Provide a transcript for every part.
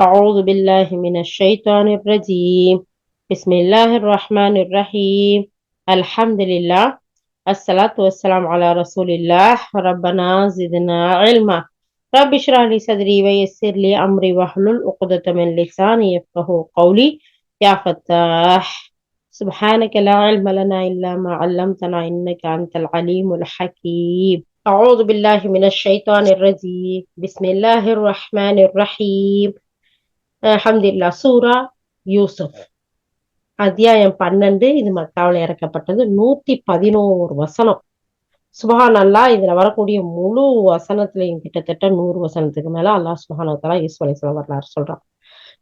أعوذ بالله من الشيطان الرجيم. بسم الله الرحمن الرحيم. الحمد لله. الصلاة والسلام على رسول الله. ربنا زدنا علما. رب اشرح لي صدري ويسر لي أمري واحلل عقدة من لساني يفقه قولي. يا فتاح سبحانك لا علم لنا إلا ما علمتنا إنك أنت العليم الحكيم. أعوذ بالله من الشيطان الرجيم. بسم الله الرحمن الرحيم. அஹமதுல்லா சூரா யூசுப். அத்தியாயம் பன்னெண்டு இது மக்காவில் இறக்கப்பட்டது. நூத்தி பதினோரு வசனம். சுபஹான் அல்லா இதுல வரக்கூடிய முழு வசனத்திலையும் கிட்டத்தட்ட நூறு வசனத்துக்கு மேல அல்லாஹ் சுபஹானத்தலா யூசுப் அலிஸ்லாம் வரலாறு சொல்றான்.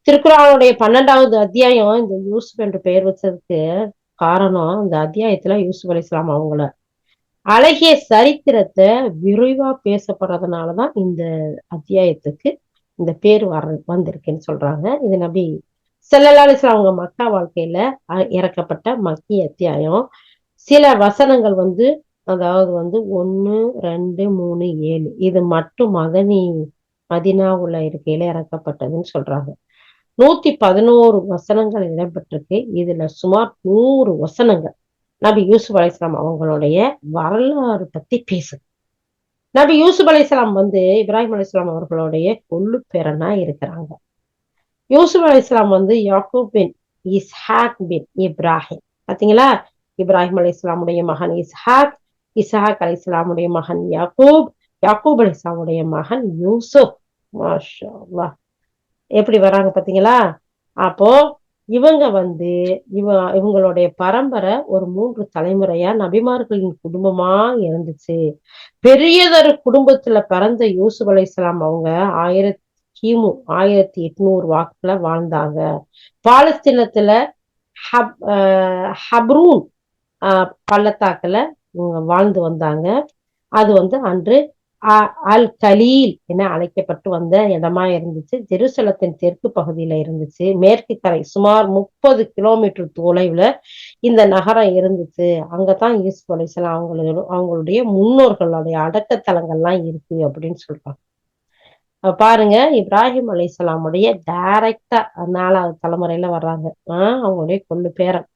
திருக்குறானுடைய பன்னெண்டாவது அத்தியாயம் இந்த யூசுப் என்று பெயர் வச்சதுக்கு காரணம் இந்த அத்தியாயத்துல யூசுப் அலிஸ்லாம் அவங்கள அழகிய சரித்திரத்தை விரைவா பேசப்படுறதுனாலதான் இந்த அத்தியாயத்துக்கு இந்த பேர் வர வந்திருக்குன்னு சொல்றாங்க. இது நபி செல்லலாலிஸ்லாம் அவங்க மக்கா வாழ்க்கையில இறக்கப்பட்ட மக்கிய அத்தியாயம். சில வசனங்கள் வந்து அதாவது வந்து ஒன்னு ரெண்டு மூணு ஏழு. இது மட்டும் மதனி மதினாவுல இருக்கையில இறக்கப்பட்டதுன்னு சொல்றாங்க. நூத்தி பதினோரு வசனங்கள் இடம்பெற்றிருக்கு. இதுல சுமார் நூறு வசனங்கள். நபி யூசுப் அலிஸ்லாம் அவங்களுடைய வரலாறு பத்தி பேசுது. நபி யூசுப் அலி இஸ்லாம் வந்து இப்ராஹிம் அலி இஸ்லாம் அவர்களுடைய கொள்ளு பேரனா இருக்கிறாங்க. யூசுப் அலி இஸ்லாம் வந்து யாக்கூப் பின் இஸ்ஹாக் பின் இப்ராஹிம். பாத்தீங்களா? இப்ராஹிம் அலி இஸ்லாமுடைய மகன் இஸ்ஹாக் இஸ்ஹாக் அலி இஸ்லாமுடைய மகன் யாக்கூப் யாக்கூப் அலி இஸ்லாமுடைய மகன் யூசுப். மாஷா எப்படி வராங்க பாத்தீங்களா? அப்போ இவங்க வந்து இவ இவங்களுடைய பரம்பரை ஒரு மூன்று தலைமுறையா நபிமார்களின் குடும்பமா இருந்துச்சு. பெரியதொரு குடும்பத்துல பிறந்த யூசுப் அலை இஸ்லாம் அவங்க ஆயிரத்தி கிமு ஆயிரத்தி எட்நூறு வாக்குல வாழ்ந்தாங்க. பாலஸ்தீனத்துல ஹப் ஹப்ரூன் பள்ளத்தாக்குல இவங்க வாழ்ந்து வந்தாங்க. அது வந்து அன்று அல் கலீல் என அழைக்கப்பட்டு வந்த இடமா இருந்துச்சு. ஜெருசலத்தின் தெற்கு பகுதியில இருந்துச்சு. மேற்கு கரை சுமார் முப்பது கிலோமீட்டர் தொலைவுல இந்த நகரம் இருந்துச்சு. அங்கதான் யூசுப் அலிசலாம் அவங்களோட அவங்களுடைய முன்னோர்களுடைய அடக்கத்தலங்கள்லாம் இருக்கு அப்படின்னு சொல்றாங்க. பாருங்க இப்ராஹிம் அலிசலாமுடைய டைரக்டா நாலாவது தலைமுறையில வர்றாங்க. ஆஹ் அவங்களுடைய கொள்ளு பேரன்.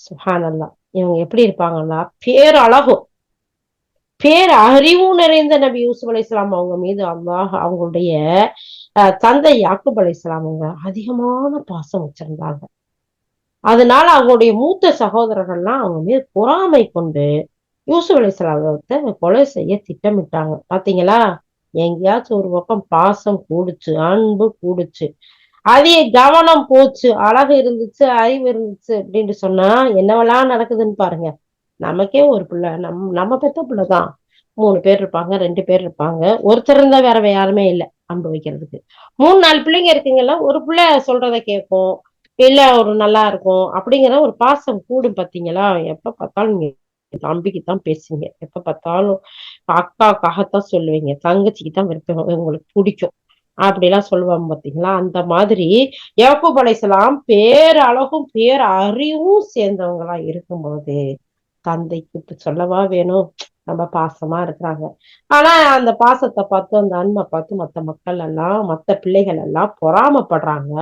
சுஹான் அல்லா இவங்க எப்படி இருப்பாங்கன்னா பேரழகும் பேர் அறிவு நிறைந்த நபி யூசுப் அலி இஸ்லாம் அவங்க மீது அல்லாஹ் அவங்களுடைய தந்தை யாக்குப் அலி இஸ்லாம் அவங்க அதிகமான பாசம் வச்சிருந்தாங்க. அதனால அவங்களுடைய மூத்த சகோதரர்கள்லாம் அவங்க மீது பொறாமை கொண்டு யூசுப் அலி கொலை செய்ய திட்டமிட்டாங்க. பாத்தீங்களா? எங்கேயாச்சும் ஒரு பக்கம் பாசம் கூடுச்சு அன்பு கூடுச்சு அதிக கவனம் போச்சு அழகு இருந்துச்சு அறிவு இருந்துச்சு அப்படின்ட்டு சொன்னா என்னவெல்லாம் நடக்குதுன்னு பாருங்க. நமக்கே ஒரு பிள்ளை நம் நம்ம பெத்த பிள்ளைதான். மூணு பேர் இருப்பாங்க ரெண்டு பேர் இருப்பாங்க. ஒருத்தர் இருந்தா வேற யாருமே இல்லை அன்பு வைக்கிறதுக்கு மூணு நாலு பிள்ளைங்க இருக்குங்கல்ல ஒரு பிள்ளை சொல்றத கேட்கும் இல்ல ஒரு நல்லா இருக்கும் அப்படிங்கிற ஒரு பாசம் கூடும் பாத்தீங்களா? எப்ப பார்த்தாலும் நீங்க தம்பிக்கு தான் பேசுவீங்க. எப்ப பார்த்தாலும் அக்காக்காகத்தான் சொல்லுவீங்க. தங்கச்சிக்கு தான் விருப்பம். உங்களுக்கு பிடிக்கும். அப்படிலாம் சொல்லுவாங்க பாத்தீங்களா? அந்த மாதிரி யாக்கூப் அலைசலாம் பேரழகும் பேர் அறிவும் சேர்ந்தவங்களா இருக்கும்போது தந்தைக்கு சொல்லவா வேணும்? நம்ம பாசமா இருக்கிறாங்க. ஆனா அந்த பாசத்தை பார்த்து அந்த அன்பை பார்த்து மத்த மக்கள் எல்லாம் மத்த பிள்ளைகள் எல்லாம் பொறாமப்படுறாங்க.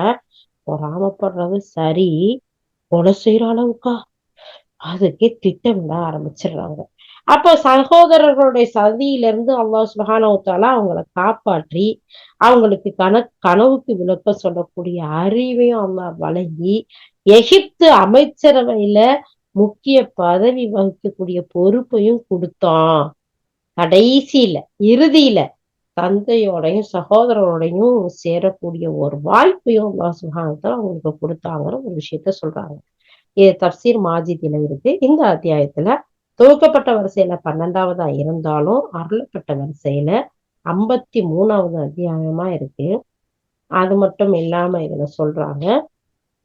பொறாமப்படுறது சரி கொலை செய்யற அளவுக்கா? அதுக்கே திட்டமிட ஆரம்பிச்சிடுறாங்க. அப்போ சகோதரர்களுடைய சதியிலிருந்து அல்லா சுகானவத்தால அவங்கள காப்பாற்றி அவங்களுக்கு கன கனவுக்கு விளக்க சொல்லக்கூடிய அறிவையும் அவங்க வழங்கி எகிப்து அமைச்சரவையில முக்கிய பதவி வகிக்கக்கூடிய பொறுப்பையும் கொடுத்தான். கடைசியில இறுதியில தந்தையோடையும் சகோதரரோடையும் சேரக்கூடிய ஒரு வாய்ப்பையும் சுகானத்துல அவங்களுக்கு கொடுத்தாங்கிற ஒரு விஷயத்த சொல்றாங்க. இது தப்சீர் மாஜிதில இருக்கு. இந்த அத்தியாயத்துல துவக்கப்பட்ட வரிசையில பன்னெண்டாவதா இருந்தாலும் அருளப்பட்ட வரிசையில ஐம்பத்தி மூணாவது அத்தியாயமா இருக்கு. அது மட்டும் இல்லாம இதுல சொல்றாங்க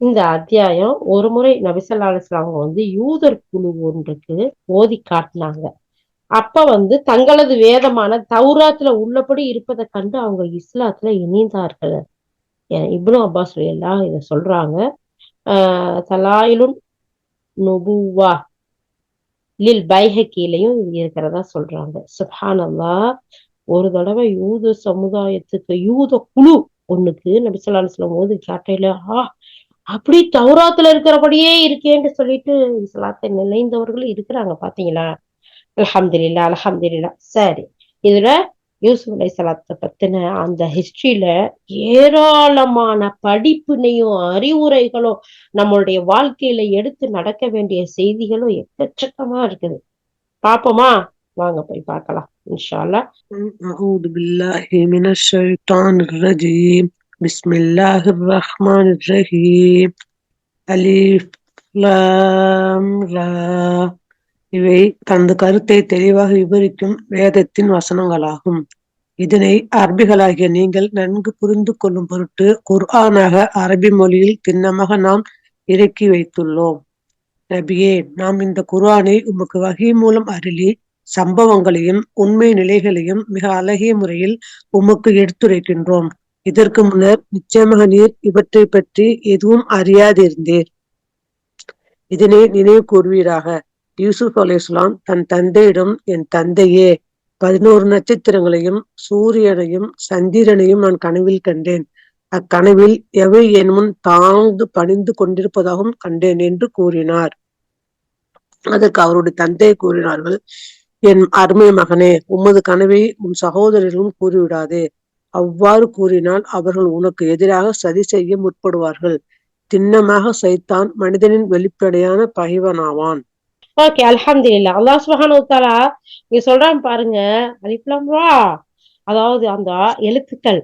இந்த அத்தியாயம் ஒரு முறை நபிசல்லா அலிஸ்லாமங்க வந்து யூதர் குழு ஒன்றுக்கு ஓதி காட்டினாங்க. அப்ப வந்து தங்களது வேதமான தௌராத்துல உள்ளபடி இருப்பதை கண்டு அவங்க இஸ்லாத்துல இணைந்தார்கள். இப்னு அப்பாஸ் எல்லாம் இத சொல்றாங்க. ஆஹ் தலாயிலும் நுபுவா லில் பைஹக்கிலையும் இருக்கிறதா சொல்றாங்க. சுஹான் அல்லா ஒரு தடவை யூத சமுதாயத்துக்கு யூத குழு ஒண்ணுக்கு நபிசல்லா சொல்லும் போது காட்டையில ஆஹ் அப்படி தௌராத்துல இருக்கிறபடியே இருக்கேன்னு சொல்லிட்டு இஸ்லாத்தை நிலைந்தவர்களும் இருக்கிறாங்க பாத்தீங்களா அலஹம்துல்லா அலஹம்துல்லா சரி இதுல யூசுப் அலை சலாத்தை பத்தின அந்த ஹிஸ்டரியில ஏராளமான படிப்பினையும் அறிவுரைகளும் நம்மளுடைய வாழ்க்கையில எடுத்து நடக்க வேண்டிய செய்திகளும் எக்கச்சக்கமா இருக்குது. பாப்போமா வாங்க போய் பார்க்கலாம். இன்ஷால்லா أعوذ بالله من الشيطان الرجيم بسم الله الرحمن الرحيم அலிஃப் லாம் ரா இவை தந்த கருத்தை தெளிவாக விவரிக்கும் வேதத்தின் வசனங்களாகும் இதனை அரபிகளாகிய நீங்கள் நன்கு புரிந்து கொள்ளும் பொருட்டு குர்ஆனாக அரபி மொழியில் திண்ணமாக நாம் இறக்கி வைத்துள்ளோம் நபியே நாம் இந்த குர்ஆனை உமக்கு வகை மூலம் அருளி சம்பவங்களையும் உண்மை நிலைகளையும் மிக அழகிய முறையில் உமக்கு எடுத்துரைக்கின்றோம் இதற்கு முன்னர் நிச்சயமாக நீர் இவற்றை பற்றி எதுவும் அறியாதிருந்தீர். இதனை நினைவு கூறுவீராக யூசுப் அலிஸ்லாம் தன் தந்தையிடம் என் தந்தையே பதினோரு நட்சத்திரங்களையும் சூரியனையும் சந்திரனையும் நான் கனவில் கண்டேன். அக்கனவில் எவை என் முன் தாழ்ந்து பணிந்து கொண்டிருப்பதாகவும் கண்டேன் என்று கூறினார். அதற்கு அவருடைய தந்தை கூறினார்கள் என் அருமை மகனே உமது கனவை உன் சகோதரர்களும் கூறிவிடாதே. அவ்வாறு கூறினால் அவர்கள் உனக்கு எதிராக சதி செய்ய முற்படுவார்கள். திண்ணமாக சைத்தான் மனிதனின் வெளிப்படையான பகைவனாவான். ஓகே அல்ஹம்து இல்லா அல்லாஹ் சுபஹானு தாலா இங்க சொல்றான் பாருங்க. அலிப்லாம் வா அதாவது அந்த எழுத்துக்கள்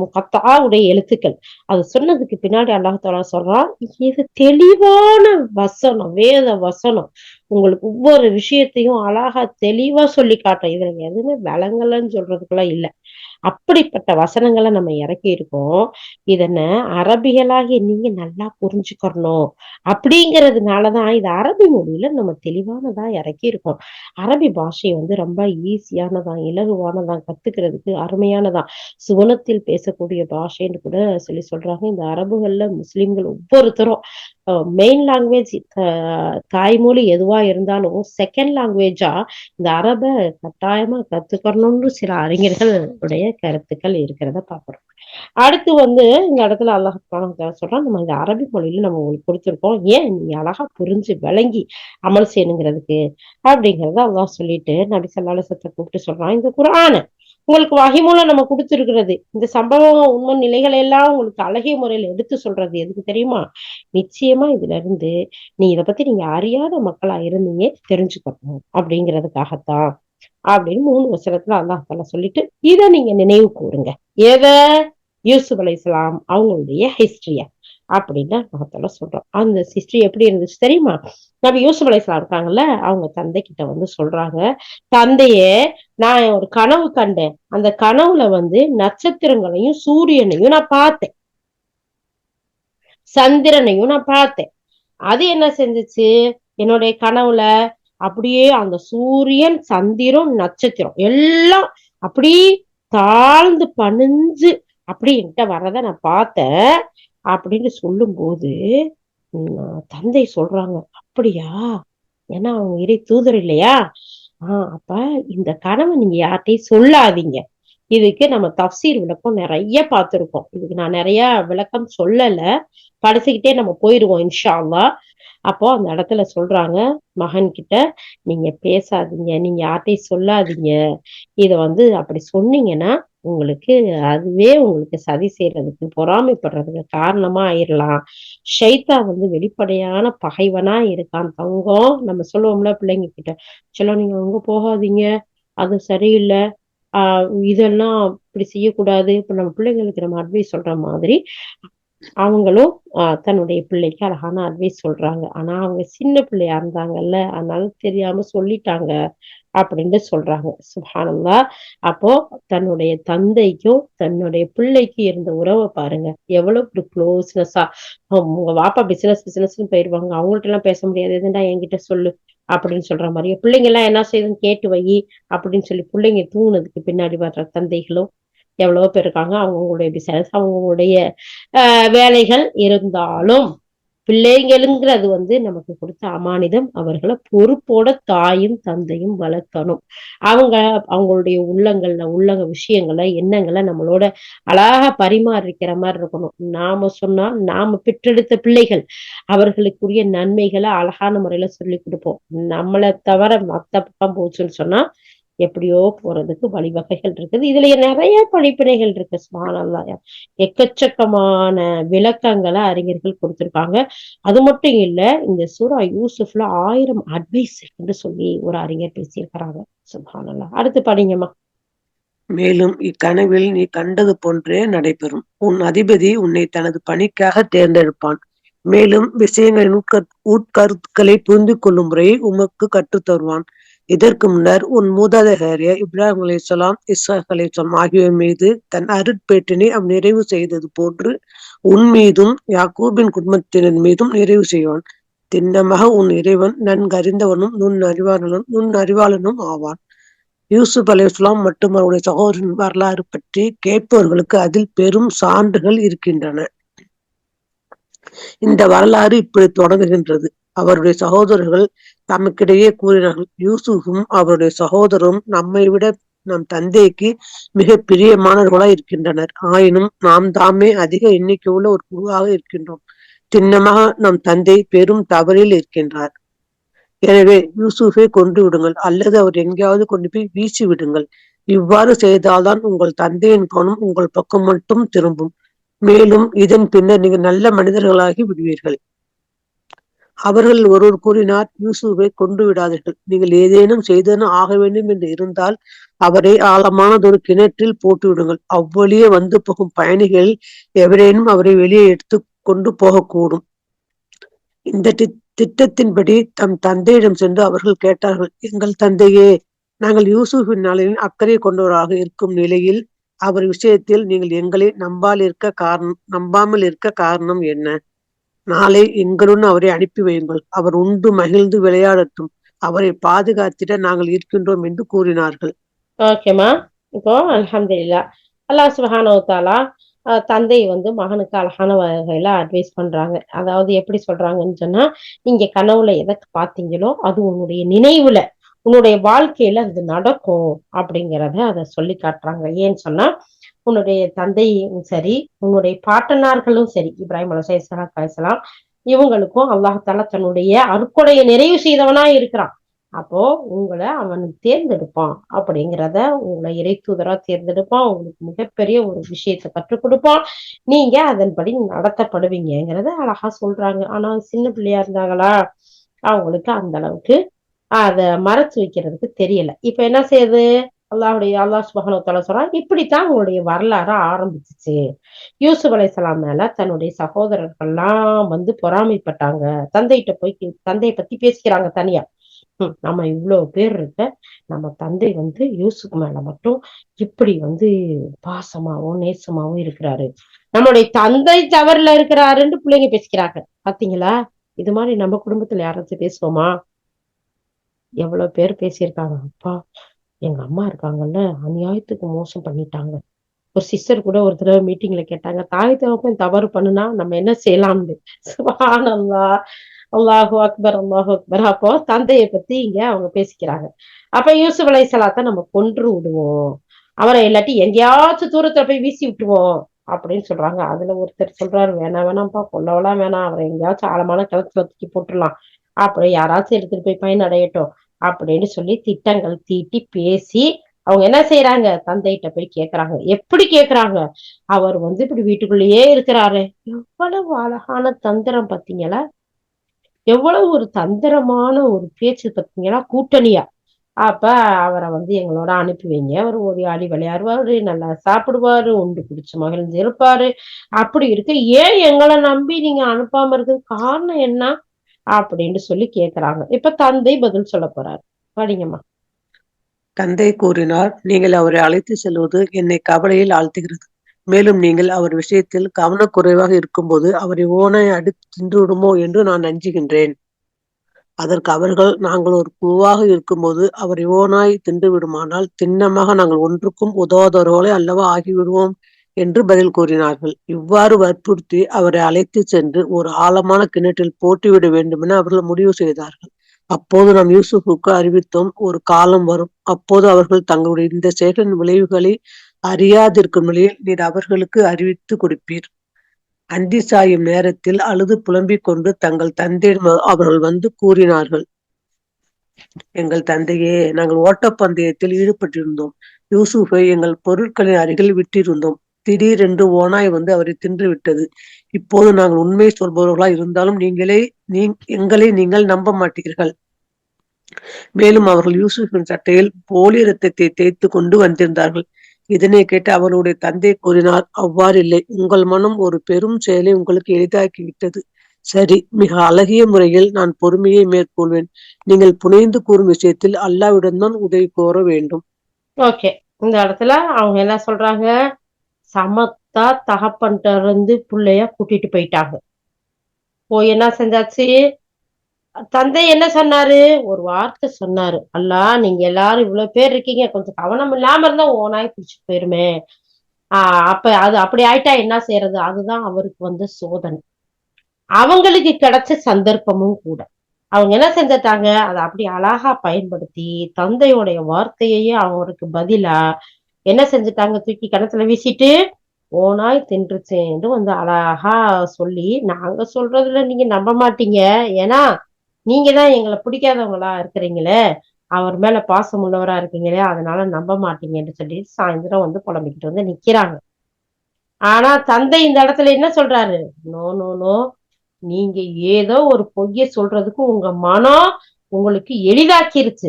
முகத்தாவுடைய எழுத்துக்கள். அது சொன்னதுக்கு பின்னாடி அல்லாஹ் தாலா சொல்றான் இது தெளிவான வசனம் வேத வசனம். உங்களுக்கு ஒவ்வொரு விஷயத்தையும் அழகா தெளிவா சொல்லி காட்டும் இதுல எதுவுமே விளங்கலன்னு சொல்றதுக்குலாம் இல்லை. அப்படிப்பட்ட வசனங்களை நம்ம இறக்கி இருக்கோம். இதனை அரபிகளாகிய நீங்க நல்லா புரிஞ்சுக்கணும் அப்படிங்கிறதுனாலதான் இது அரபி மொழியில நம்ம தெளிவானதா இறக்கி இருக்கோம். அரபி பாஷை வந்து ரொம்ப ஈஸியானதான் இலகுவானதான் கத்துக்கிறதுக்கு அருமையானதான். சுவனத்தில் பேசக்கூடிய பாஷைன்னு கூட சொல்லி சொல்றாங்க. இந்த அரபுகள்ல முஸ்லிம்கள் ஒவ்வொருத்தரும் மெயின் லாங்குவேஜ் தாய்மொழி எதுவா இருந்தாலும் செகண்ட் லாங்குவேஜா இந்த அரபை கட்டாயமா கத்துக்கணும்னு சில அறிஞர்கள் உடைய கருத்துக்கள் இருக்கிறத பாக்குறோம் அடுத்து வந்து இந்த இடத்துல அல்லாஹ் சொல்றான் நம்ம இந்த அரபி மொழியில நம்ம உங்களுக்கு கொடுத்துருக்கோம். ஏன் நீங்க அழகா புரிஞ்சு விளங்கி அமல் செய்யணுங்கிறதுக்கு? அப்படிங்கிறத அல்லாஹ் சொல்லிட்டு நபி சல்லாசத்தை கூப்பிட்டு சொல்றான். இந்த குரான உங்களுக்கு வகை மூலம் நம்ம கொடுத்துருக்கிறது. இந்த சம்பவம் உண்மை நிலைகளை எல்லாம் உங்களுக்கு அழகிய முறையில எடுத்து சொல்றது எதுக்கு தெரியுமா? நிச்சயமா இதுல இருந்து நீ இதை பத்தி நீங்க அறியாத மக்களா இருந்தீங்க தெரிஞ்சுக்கணும் அப்படிங்கிறதுக்காகத்தான் அப்படின்னு மூணு வருஷத்துல அல்லாஹால சொல்லிட்டு இதை நீங்க நினைவு கூறுங்க. எத? யூசுப் அலை இஸ்லாம் அவங்களுடைய ஹிஸ்டரிய அப்படின்னு மகத்தால சொல்றோம் அந்த ஹிஸ்டரி எப்படி இருந்துச்சு தெரியுமா? நபி யூசுப் அலைஸ்லாம் இருக்காங்கல்ல அவங்க தந்தை கிட்ட வந்து சொல்றாங்க தந்தையே நான் ஒரு கனவு கண்டேன். அந்த கனவுல வந்து நட்சத்திரங்களையும் சூரியனையும் நான் பார்த்தேன். சந்திரனையும் நான் பார்த்தேன். அது என்ன செஞ்சுச்சு? என்னுடைய கனவுல அப்படியே அந்த சூரியன் சந்திரம் நட்சத்திரம் எல்லாம் அப்படி தாழ்ந்து பணிஞ்சு அப்படி என்கிட்ட வர்றத நான் பார்த்தேன். அப்படின்னு சொல்லும் போது தந்தை சொல்றாங்க அப்படியா? ஏன்னா அவங்க இறை தூதர் இல்லையா? ஆஹ் அப்ப இந்த கனவை நீங்க யார்கிட்டையும் சொல்லாதீங்க. இதுக்கு நம்ம தப்சீர் விளக்கம் நிறைய பார்த்திருக்கோம். இதுக்கு நான் நிறைய விளக்கம் சொல்லல. படிச்சுக்கிட்டே நம்ம போயிருவோம் இன்ஷால்லா அப்போ அந்த இடத்துல சொல்றாங்க மகன் கிட்ட நீங்க பேசாதீங்க. நீங்க யார்கிட்டையும் சொல்லாதீங்க. இத வந்து அப்படி சொன்னீங்கன்னா உங்களுக்கு அதுவே உங்களுக்கு சதி செய்யறதுக்கு பொறாமைப்படுறதுக்கு காரணமா ஆயிடலாம் ஷைத்தா வந்து வெளிப்படையான பகைவனா இருக்கான். தங்கம் நம்ம சொல்லுவோம்ல பிள்ளைங்க கிட்ட சொல்ல நீங்க அங்க போகாதீங்க. அது சரியில்லை. ஆஹ் இதெல்லாம் இப்படி செய்யக்கூடாது. இப்ப நம்ம பிள்ளைங்களுக்கு நம்ம அட்வைஸ் சொல்ற மாதிரி அவங்களும் தன்னுடைய பிள்ளைக்கு அழகான அட்வைஸ் சொல்றாங்க. ஆனா அவங்க சின்ன பிள்ளையா இருந்தாங்கல்ல அதனால தெரியாம சொல்லிட்டாங்க அப்படின்னு சொல்றாங்க. சுபானந்தா அப்போ தன்னுடைய தந்தைக்கும் தன்னுடைய பிள்ளைக்கும் இருந்த உறவை பாருங்க. எவ்வளவு ஒரு க்ளோஸ்னஸா உங்க வாப்பா பிசினஸ் பிசினஸ்னு போயிருவாங்க. அவங்கள்ட்ட எல்லாம் பேச முடியாது. எதுண்டா என்கிட்ட சொல்லு அப்படின்னு சொல்ற மாதிரி பிள்ளைங்க எல்லாம் என்ன செய்யுதுன்னு கேட்டு வை அப்படின்னு சொல்லி பிள்ளைங்க தூங்குனதுக்கு பின்னாடி வர்ற தந்தைகளும் எவ்வளவோ பேர் இருக்காங்க. அவங்களுடைய பிசினஸ் அவங்களுடைய வேலைகள் இருந்தாலும் பிள்ளைங்களுங்கிறது வந்து நமக்கு கொடுத்த அமானிதம். அவர்களை பொறுப்போட தாயும் தந்தையும் வளர்க்கணும். அவங்க அவங்களுடைய உள்ளங்கள்ல உள்ளங்க விஷயங்களை எண்ணங்களை நம்மளோட அழகா பரிமாறிக்கிற மாதிரி இருக்கணும். நாம சொன்னா நாம பெற்றெடுத்த பிள்ளைகள் அவர்களுக்குரிய நன்மைகளை அழகான முறையில சொல்லி கொடுப்போம். நம்மளை தவிர மத்த பக்கம் போச்சுன்னு சொன்னா எப்படியோ போறதுக்கு வழிவகைகள் இருக்குது. இதுல நிறைய படிப்பினைகள் இருக்கு சுமானல்லாயா எக்கச்சக்கமான விளக்கங்களை அறிஞர்கள் கொடுத்திருக்காங்க. அது மட்டும் இல்ல இந்த சூரா யூசுஃப்ல ஆயிரம் அட்வைஸ் இருக்குன்னு சொல்லி ஒரு அறிஞர் பேசியிருக்கிறாங்க சுபானல்லா அடுத்து படிங்கம்மா. மேலும் இக்கனவில் நீ கண்டது போன்றே நடைபெறும். உன் அதிபதி உன்னை தனது பணிக்காக தேர்ந்தெடுப்பான். மேலும் விஷயங்களின் உட்கருத்துக்களை புரிந்து கொள்ளும் முறையை உமக்கு கற்றுத் தருவான் இதற்கு முன்னர் உன் மூதாதையராகிய இப்ராஹிம் அலைஹிஸ்ஸலாம் இஸ்ஹாக் அலைஹிஸ்ஸலாம் ஆகியோர் மீது தன் அருட்பேட்டினை அவ் நிறைவு செய்தது போன்று உன் மீதும் யாக்கூபின் குடும்பத்தினர் மீதும் நிறைவு செய்வான். திண்ணமாக உன் இறைவன் நன்கறிந்தவனும் நுண் அறிவாளனும் நுண் அறிவாளனும் ஆவான். யூசுப் அலைஹிஸ்ஸலாம் மற்றும் அவருடைய சகோதரின் வரலாறு பற்றி கேட்பவர்களுக்கு அதில் பெரும் சான்றுகள் இருக்கின்றன. இந்த வரலாறு இப்படி தொடங்குகின்றது அவருடைய சகோதரர்கள் தமக்கிடையே கூறினார்கள். யூசுஃபும் அவருடைய சகோதரரும் நம்மை விட நம் தந்தைக்கு மிக பிரியமானவர்களா இருக்கின்றனர். ஆயினும் நாம் தாமே அதிக எண்ணிக்கையுள்ள ஒரு குழுவாக இருக்கின்றோம். சின்னமாக நம் தந்தை பெரும் தவறில் இருக்கின்றார். எனவே யூசுஃபை கொண்டு விடுங்கள் அல்லது அவர் எங்கேயாவது கொண்டு போய் வீசி விடுங்கள். இவ்வாறு செய்தால்தான் உங்கள் தந்தையின் கவனம் உங்கள் பக்கம் மட்டும் திரும்பும். மேலும் இதன் பின்னர் நீங்கள் நல்ல மனிதர்களாகி விடுவீர்கள். அவர்கள் ஒருவர் கூறினார் யூசுஃபை கொண்டு விடாதீர்கள். நீங்கள் ஏதேனும் செய்தனும் ஆக வேண்டும் என்று இருந்தால் அவரை ஆழமானதொரு கிணற்றில் போட்டு விடுங்கள். அவ்வழியே வந்து போகும் பயணிகள் எவரேனும் அவரை வெளியே எடுத்து கொண்டு போகக்கூடும். இந்த திட்டத்தின்படி தம் தந்தையிடம் சென்று அவர்கள் கேட்டார்கள் எங்கள் தந்தையே நாங்கள் யூசுஃபின் நலனில் அக்கறை கொண்டவராக இருக்கும் நிலையில் அவர் விஷயத்தில் நீங்கள் எங்களை நம்பால் இருக்க காரணம் நம்பாமல் இருக்க காரணம் என்ன? நாளை எங்களுடன் அவரை அனுப்பி வையுங்கள். அவர் உண்டு மகிழ்ந்து விளையாடட்டும். அவரை பாதுகாத்திட நாங்கள் இருக்கின்றோம் என்று கூறினார்கள். ஓகேமா இப்போ அலமதுல்லா அல்லாஹ் சுபஹானவத்தாலா தந்தை வந்து மகனுக்கு அழகான வகையில அட்வைஸ் பண்றாங்க. அதாவது எப்படி சொல்றாங்கன்னு சொன்னா நீங்க கனவுல எதை பாத்தீங்களோ அது உன்னுடைய நினைவுல உன்னுடைய வாழ்க்கையில அது நடக்கும் அப்படிங்கிறத அதை சொல்லி காட்டுறாங்க. ஏன்னு சொன்னா உன்னுடைய தந்தையும் சரி உன்னுடைய பாட்டனார்களும் சரி இப்ராஹிம் அலசலாம் கலைசலாம் இவங்களுக்கும் அல்லாஹால தன்னுடைய அருக்கொடையை நிறைவு செய்தவனா இருக்கிறான். அப்போ உங்களை அவன் தேர்ந்தெடுப்பான் அப்படிங்கிறத உங்களை இறை தூதரா தேர்ந்தெடுப்பான். உங்களுக்கு மிகப்பெரிய ஒரு விஷயத்த கற்றுக் கொடுப்பான். நீங்க அதன்படி நடத்தப்படுவீங்கிறத அழகா சொல்றாங்க. ஆனா சின்ன பிள்ளையா இருந்தாங்களா? அவங்களுக்கு அந்த அளவுக்கு அத மறைச்சு வைக்கிறதுக்கு தெரியல. இப்ப என்ன செய்யுது? அல்லாஹுடைய அல்லாஹ் சுபகனத்தால சொல்றான் இப்படித்தான் உங்களுடைய வரலாறு ஆரம்பிச்சிச்சு. யூசுப் அலைசலாம் மேல தன்னுடைய சகோதரர்கள்லாம் வந்து பொறாமைப்பட்டாங்க. தந்தைகிட்ட போய் தந்தையை பத்தி பேசிக்கிறாங்க தனியா. நம்ம இவ்வளவு பேர் இருக்க நம்ம தந்தை வந்து யூசுப் மேல மட்டும் இப்படி வந்து பாசமாவும் நேசமாவும் இருக்கிறாரு. நம்மளுடைய தந்தை தவறுல இருக்கிறாருன்னு பிள்ளைங்க பேசிக்கிறாங்க. பாத்தீங்களா? இது மாதிரி நம்ம குடும்பத்துல யாராச்சும் பேசுவோமா? எவ்வளவு பேர் பேசியிருக்காங்க. அப்பா எங்க அம்மா இருக்காங்கல்ல அநியாயத்துக்கு மோசம் பண்ணிட்டாங்க. ஒரு சிஸ்டர் கூட ஒரு தடவை மீட்டிங்ல கேட்டாங்க தாய் தகப்பன் தவறு பண்ணுனா நம்ம என்ன செய்யலாம்னு? சுபானல்லா அல்லாஹு அக்பர் அல்லாஹு அக்பர். அப்போ தந்தையை பத்தி இங்க அவங்க பேசிக்கிறாங்க. அப்ப யூசுப் அலை சலாத்தை நம்ம கொன்று விடுவோம். அவரை இல்லாட்டி எங்கேயாச்சும் தூரத்துல போய் வீசி விட்டுவோம் அப்படின்னு சொல்றாங்க. அதுல ஒருத்தர் சொல்றாரு வேணாம் வேணாம்ப்பா கொல்லவெல்லாம் வேணாம். அவரை எங்கேயாச்சும் ஆழமான கிளத்துல தூக்கி போட்டுடலாம். அப்படி யாராச்சும் எடுத்துட்டு போய் பயன் அடையட்டும் அப்படின்னு சொல்லி திட்டங்கள் தீட்டி பேசி அவங்க என்ன செய்யறாங்க தந்தைகிட்ட போய் கேக்குறாங்க. எப்படி கேக்குறாங்க? அவர் வந்து இப்படி வீட்டுக்குள்ளேயே இருக்கிறாரு. எவ்வளவு அழகான தந்திரம் பாத்தீங்களா? எவ்வளவு ஒரு தந்திரமான ஒரு பேச்சு பாத்தீங்களா? கூட்டணியா. அப்ப அவரை வந்து எங்களோட அனுப்பி வைங்க. அவர் ஒரு ஆடி விளையாடுவாரு நல்லா சாப்பிடுவாரு உண்டு பிடிச்ச மகிழ்ந்து இருப்பாரு. அப்படி இருக்கு ஏன் எங்களை நம்பி நீங்க அனுப்பாம இருக்கு காரணம் என்ன? அப்படின்னு சொல்லி கேக்குறாங்க. இப்ப தந்தை பதில் சொல்ல போறாரு. படிங்கம்மா தந்தை கூறினார் நீங்கள் அவரை அழைத்து செல்வது என்னை கவலையில் ஆழ்த்துகிறது. மேலும் நீங்கள் அவர் விஷயத்தில் கவனக்குறைவாக இருக்கும்போது அவரை ஓனை அடித்து தின்று விடுமோ என்று நான் அஞ்சுகின்றேன் அதற்கு அவர்கள் நாங்கள் ஒரு குழுவாக இருக்கும்போது அவரை ஓனாய் தின்று விடுமானால் திண்ணமாக நாங்கள் ஒன்றுக்கும் உதவாதவர்களே அல்லவா ஆகிவிடுவோம். என்று பதில் கூறினார்கள். இவ்வாறு வற்புறுத்தி அவரை அழைத்து சென்று ஒரு ஆழமான கிணற்றில் போட்டுவிட வேண்டுமென அவர்கள் முடிவு செய்தார்கள். அப்போது நாம் யூசுஃபுக்கு அறிவித்தோம் ஒரு காலம் வரும். அப்போது அவர்கள் தங்களுடைய இந்த செயலின் விளைவுகளை அறியாதிருக்கும் நிலையில் நீர் அவர்களுக்கு அறிவித்து கொடுப்பீர். அந்தி சாயும் நேரத்தில் அழுது புலம்பிக் கொண்டு தங்கள் தந்தையிடம் அவர்கள் வந்து கூறினார்கள் எங்கள் தந்தையே நாங்கள் ஓட்டப்பந்தயத்தில் ஈடுபட்டிருந்தோம். யூசுஃபை எங்கள் பொருட்களின் அருகில் விட்டிருந்தோம். திடீரென்று ஓனாய் வந்து அவரை தின்று விட்டது. இப்போது நாங்கள் உண்மை சொல்பவர்களா இருந்தாலும் நீங்களே நீ எங்களை நீங்கள் நம்ப மாட்டீர்கள். மேலும் அவர்கள் யூசுஃபின் சட்டையில் போலி ரத்தத்தை தேய்த்து கொண்டு வந்திருந்தார்கள். இதனை கேட்டு அவருடைய தந்தை கூறினார் அவ்வாறு இல்லை. உங்கள் மனம் ஒரு பெரும் செயலை உங்களுக்கு எளிதாக்கி விட்டது சரி மிக அழகிய முறையில் நான் பொறுமையை மேற்கொள்வேன். நீங்கள் புனைந்து கூறும் விஷயத்தில் அல்லாவிடம் தான் உதவி கோர வேண்டும். ஓகே. இந்த இடத்துல அவங்க என்ன சொல்றாங்க? சமத்தா தகப்பன்ட்ட இருந்து பிள்ளைய கூட்டிட்டு போயிட்டாங்க. போய் என்ன செஞ்சாச்சு? தந்தை என்ன சொன்னாரு? ஒரு வார்த்தை சொன்னாரு. அல்லா நீங்க எல்லாரும் இவ்வளவு பேர் இருக்கீங்க. கொஞ்சம் கவனம் இல்லாம இருந்தா ஓனாய் பிடிச்சிட்டு போயிருமே. ஆஹ் அப்ப அது அப்படி ஆயிட்டா என்ன செய்யறது? அதுதான் அவருக்கு வந்து சோதனை. அவங்களுக்கு கிடைச்ச சந்தர்ப்பமும் கூட. அவங்க என்ன செஞ்சிட்டாங்க? அதை அப்படி அழகா பயன்படுத்தி தந்தையுடைய வார்த்தையையே அவருக்கு பதிலா என்ன செஞ்சுட்டாங்க? தூக்கி கிணத்துல வீசிட்டு ஓனாய் தின்றுச்சேன்னு வந்து அழகா சொல்லி நாங்க சொல்றதுல நீங்க நம்ப மாட்டீங்க. ஏன்னா நீங்க தான் எங்களை பிடிக்காதவங்களா இருக்கிறீங்களே. அவர் மேல பாசம் உள்ளவரா இருக்கீங்களே. அதனால நம்ப மாட்டீங்கன்னு சொல்லி சாயந்தரம் வந்து புலம்பிக்கிட்டு வந்து நிக்கிறாங்க. ஆனா தந்தை இந்த இடத்துல என்ன சொல்றாரு? No no no. நீங்க ஏதோ ஒரு பொய்ய சொல்றதுக்கு உங்க மனம் உங்களுக்கு எளிதாக்கிருச்சு.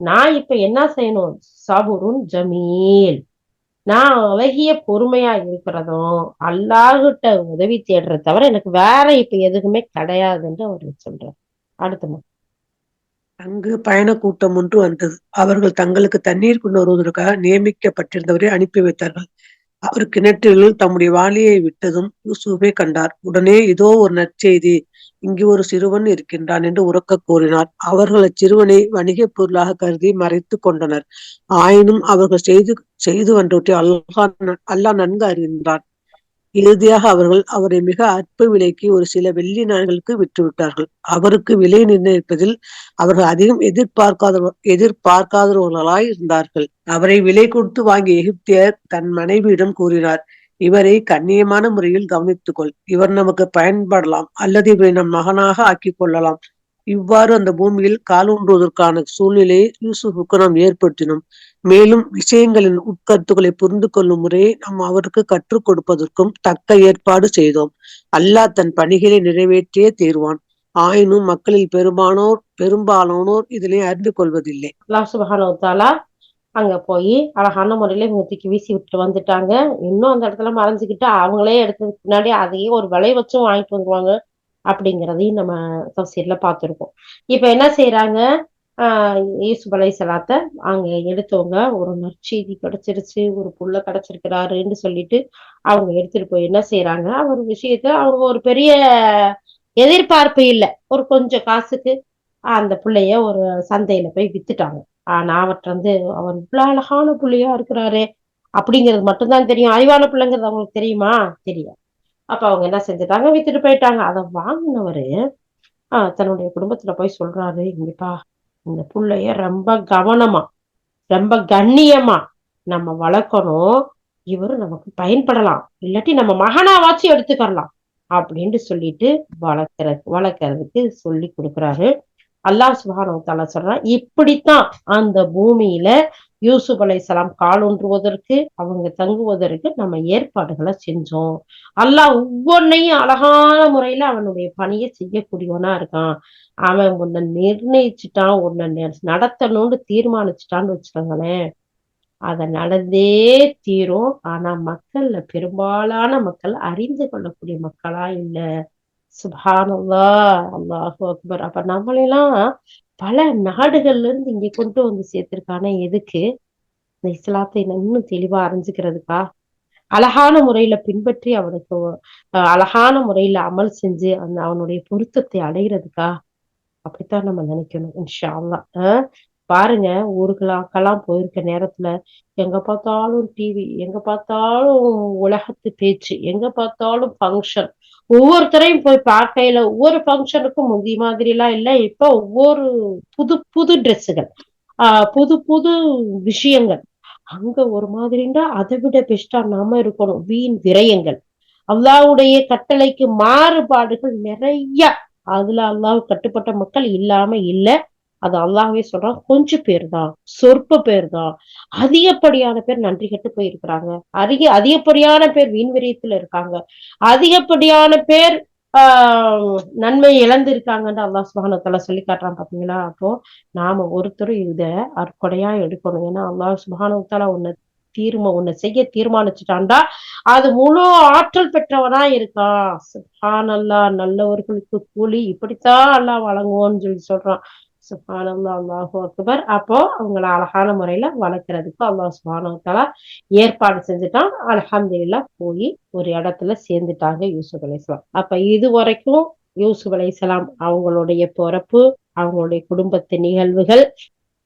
நான் இப்ப என்ன செய்யணும்? சபுருன் ஜமீல். நான் அழகிய பொறுமையா இருக்கிறதும் அல்லாஹிட்ட உதவி தேடுறத தவிர எனக்கு வேற இப்ப எதுக்குமே கிடையாதுன்னு அவர் சொல்றார். அடுத்த அங்கு பயண கூட்டம் ஒன்று வந்தது. அவர்கள் தங்களுக்கு தண்ணீர் கொண்டு வருவதற்காக நியமிக்கப்பட்டிருந்தவரை அனுப்பி வைத்தார்கள். அவர் கிணற்றில் தம்முடைய வாளியை விட்டதும் யூசுஃபை கண்டார். உடனே இதோ ஒரு நற்செய்தி. இங்கு ஒரு சிறுவன் இருக்கின்றான் என்று உறக்க கூறினார். அவர்கள் அச்சிறுவனை வணிக பொருளாக கருதி மறைத்து கொண்டனர். ஆயினும் அவர்கள் செய்து செய்து வந்தவற்றை அல்லாஹ் அல்லாஹ் நன்கு அறிந்தான் இறுதியாக அவர்கள் அவரை மிக அற்ப விலைக்கு ஒரு சில வெள்ளி நாய்களுக்கு விற்றுவிட்டார்கள். அவருக்கு விலை நிர்ணயிப்பதில் அவர்கள் அதிகம் எதிர்பார்க்காத எதிர்பார்க்காதவர்களாய் இருந்தார்கள். அவரை விலை கொடுத்து வாங்கிய எகிப்தியர் தன் மனைவியிடம் கூறினார் இவரை கண்ணியமான முறையில் கவனித்துக்கொள். இவர் நமக்கு பயன்படலாம் அல்லது இவரை நம் மகனாக ஆக்கிக் கொள்ளலாம். இவ்வாறு அந்த பூமியில் காலூன்றுவதற்கான சூழ்நிலையை யூசுஃபுக்கு நாம் ஏற்படுத்தினோம். மேலும் விஷயங்களின் உட்கருத்துக்களை புரிந்து கொள்ளும் முறையை நாம் அவருக்கு கற்றுக் கொடுப்பதற்கும் தக்க ஏற்பாடு செய்தோம். அல்லாஹ் தன் பணிகளை நிறைவேற்றியே தீர்வான். ஆயினும் மக்களில் பெரும்பானோர் பெரும்பாலானோர் இதனை அறிந்து கொள்வதில்லை. அங்க போய் அழகான முறையில இவங்க தூக்கி வீசி விட்டு வந்துட்டாங்க. இன்னும் அந்த இடத்துல மறைஞ்சுக்கிட்டு அவங்களே எடுத்ததுக்கு பின்னாடி அதையே ஒரு விலை வச்சும் வாங்கிட்டு வந்துருவாங்க அப்படிங்கிறதையும் நம்ம தப்சீர்ல பார்த்துருக்கோம். இப்ப என்ன செய்யறாங்க ஆஹ் யூசுப் அலை அங்க எடுத்தவங்க ஒரு நற்செய்தி கிடைச்சிருச்சு ஒரு புள்ள கிடைச்சிருக்கிறாருன்னு சொல்லிட்டு அவங்க எடுத்துட்டு போய் என்ன செய்யறாங்க ஒரு விஷயத்த அவங்க ஒரு பெரிய எதிர்பார்ப்பு இல்லை. ஒரு கொஞ்சம் காசுக்கு அந்த பிள்ளைய ஒரு சந்தையில போய் வித்துட்டாங்க. ஆனா அவற்றை வந்து அவர் இவ்வளவு அழகான பிள்ளையா இருக்கிறாரு. அப்படிங்கிறது மட்டும்தான் தெரியும். அறிவான பிள்ளைங்கிறது அவங்களுக்கு தெரியுமா? தெரியாது. அப்ப அவங்க என்ன செஞ்சுட்டாங்க? வித்துட்டு போயிட்டாங்க. அதை வாங்கினவரு ஆஹ் தன்னுடைய குடும்பத்துல போய் சொல்றாரு இங்கப்பா இந்த புள்ளைய ரொம்ப கவனமா ரொம்ப கண்ணியமா நம்ம வளர்க்கணும். இவர் நமக்கு பயன்படலாம். இல்லாட்டி நம்ம மகனாவாச்சும் எடுத்துக்கரலாம். அப்படின்னு சொல்லிட்டு வளர்க்கற வளர்க்கறதுக்கு சொல்லி கொடுக்குறாரு. அல்லாஹ் சுபானவத்தால சொல்றான் இப்படித்தான் அந்த பூமியில யூசுப் அலை சலாம் அவங்க தங்குவதற்கு நம்ம ஏற்பாடுகளை செஞ்சோம். அல்லாஹ் ஒவ்வொன்னையும் அழகான முறையில அவனுடைய பணியை செய்யக்கூடியவனா இருக்கான். அவன் உன்னை நிர்ணயிச்சுட்டான் உன்னை நடத்தணும்னு தீர்மானிச்சுட்டான்னு வச்சுக்கோங்களேன். அத நடந்தே தீரும். ஆனா மக்கள்ல பெரும்பாலான மக்கள் அறிந்து கொள்ளக்கூடிய மக்களா இல்ல. சுபானல்லா அல்லாஹு அக்பர். அப்ப நம்மளெல்லாம் பல நாடுகள்ல இருந்து இங்க கொண்டு வந்து சேர்த்திருக்கானே எதுக்கு? இந்த இஸ்லாத்தை இன்னும் தெளிவா அறிஞ்சுக்கிறதுக்கா? அழகான முறையில பின்பற்றி அவனுக்கு அழகான முறையில அமல் செஞ்சு அந்த அவனுடைய பொருத்தத்தை அடைகிறதுக்கா அப்படித்தான் நம்ம நினைக்கணும் இன்ஷா அல்லா பாருங்க ஊருக்கெல்லாம் போயிருக்க நேரத்துல எங்க பார்த்தாலும் டிவி எங்க பார்த்தாலும் உலகத்து பேச்சு எங்க பார்த்தாலும் ஃபங்க்ஷன் ஒவ்வொருத்தரையும் போய் பார்க்கையில ஒவ்வொரு ஃபங்க்ஷனுக்கும் முந்தி மாதிரி எல்லாம் இல்ல. இப்ப ஒவ்வொரு புது புது ட்ரெஸ்ஸுகள் ஆஹ் புது புது விஷயங்கள். அங்க ஒரு மாதிரின்னா அதை விட பெஸ்டா நாம இருக்கணும். வீண் விரயங்கள். அல்லாவுடைய கட்டளைக்கு மாறுபாடுகள் நிறைய. அதுல அல்லாஹ் கட்டுப்பட்ட மக்கள் இல்லாம இல்ல. அது அல்லாஹ்வே சொல்றான் கொஞ்சம் பேர் தான் சொற்ப பேர் தான் அதிகப்படியான பேர் நன்றி கெட்டு போயிருக்கிறாங்க. அதிக அதிகப்படியான பேர் வீண்விரியத்துல இருக்காங்க. அதிகப்படியான பேர் ஆஹ் நன்மை இழந்திருக்காங்கன்னு அல்லாஹ் சுபானத்தால சொல்லி காட்டுறான் பாத்தீங்களா? அப்போ நாம ஒருத்தரும் இத அற்கொடையா எடுக்கணும். ஏன்னா அல்லாஹ் சுபானத்தால உன்னை தீர்மா உன்னை செய்ய தீர்மானிச்சுட்டான்டா அது முழு ஆற்றல் பெற்றவனா இருக்கான். சுபான் அல்லா நல்லவர்களுக்கு கூலி இப்படித்தான் அல்லாஹ் வழங்குவோன்னு சொல்லி சொல்றான். சுபானல்லா அல்லாஹு அக்பர். அப்போ அவங்கள அழகான முறையில வளர்க்கறதுக்கு அல்லாஹ் சுபானத்தாலா ஏற்பாடு செஞ்சுட்டான். அலஹம்துல்லா போய் ஒரு இடத்துல சேர்ந்துட்டாங்க யூசுப் அலைஹிஸ்ஸலாம் அப்ப இது வரைக்கும் யூசுப் அலைஹிஸ்ஸலாம் அவங்களுடைய பிறப்பு அவங்களுடைய குடும்பத்து நிகழ்வுகள்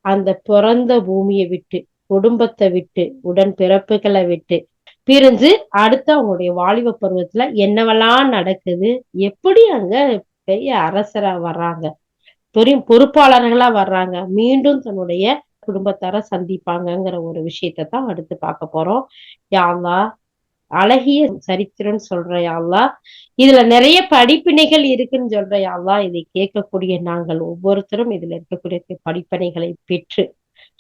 அந்த பிறந்த பூமியை விட்டு குடும்பத்தை விட்டு உடன் பிறப்புகளை விட்டு பிரிஞ்சு அடுத்து அவங்களுடைய வாலிப பருவத்துல என்னவெல்லாம் நடக்குது எப்படி அங்க பெரிய அரசரா வர்றாங்க பெரிய பொறுப்பாளர்களா வர்றாங்க. மீண்டும் தன்னுடைய குடும்பத்தார சந்திப்பாங்கங்கிற ஒரு விஷயத்தை தான் அடுத்து பார்க்க போறோம். யாழ்லா அழகிய சரித்திரம் சொல்ற யாழ்லா. இதுல நிறைய படிப்பினைகள் இருக்குன்னு சொல்ற யாழ்லா இதை கேட்கக்கூடிய நாங்கள் ஒவ்வொருத்தரும் இதுல இருக்கக்கூடிய படிப்பினைகளை பெற்று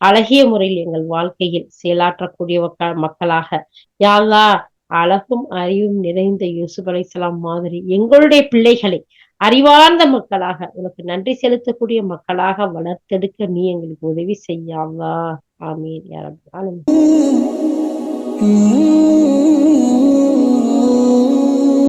அழகிய முறையில் எங்கள் வாழ்க்கையில் செயலாற்றக்கூடிய மக்களாக. யாழ்லா அழகும் அறிவும் நிறைந்த யூசுப் அலைசலாம் மாதிரி எங்களுடைய பிள்ளைகளை அறிவார்ந்த மக்களாக உனக்கு நன்றி செலுத்தக்கூடிய மக்களாக வளர்த்தெடுக்க நீ எங்களுக்கு உதவி செய்யாவா ஆமீன். யாரும்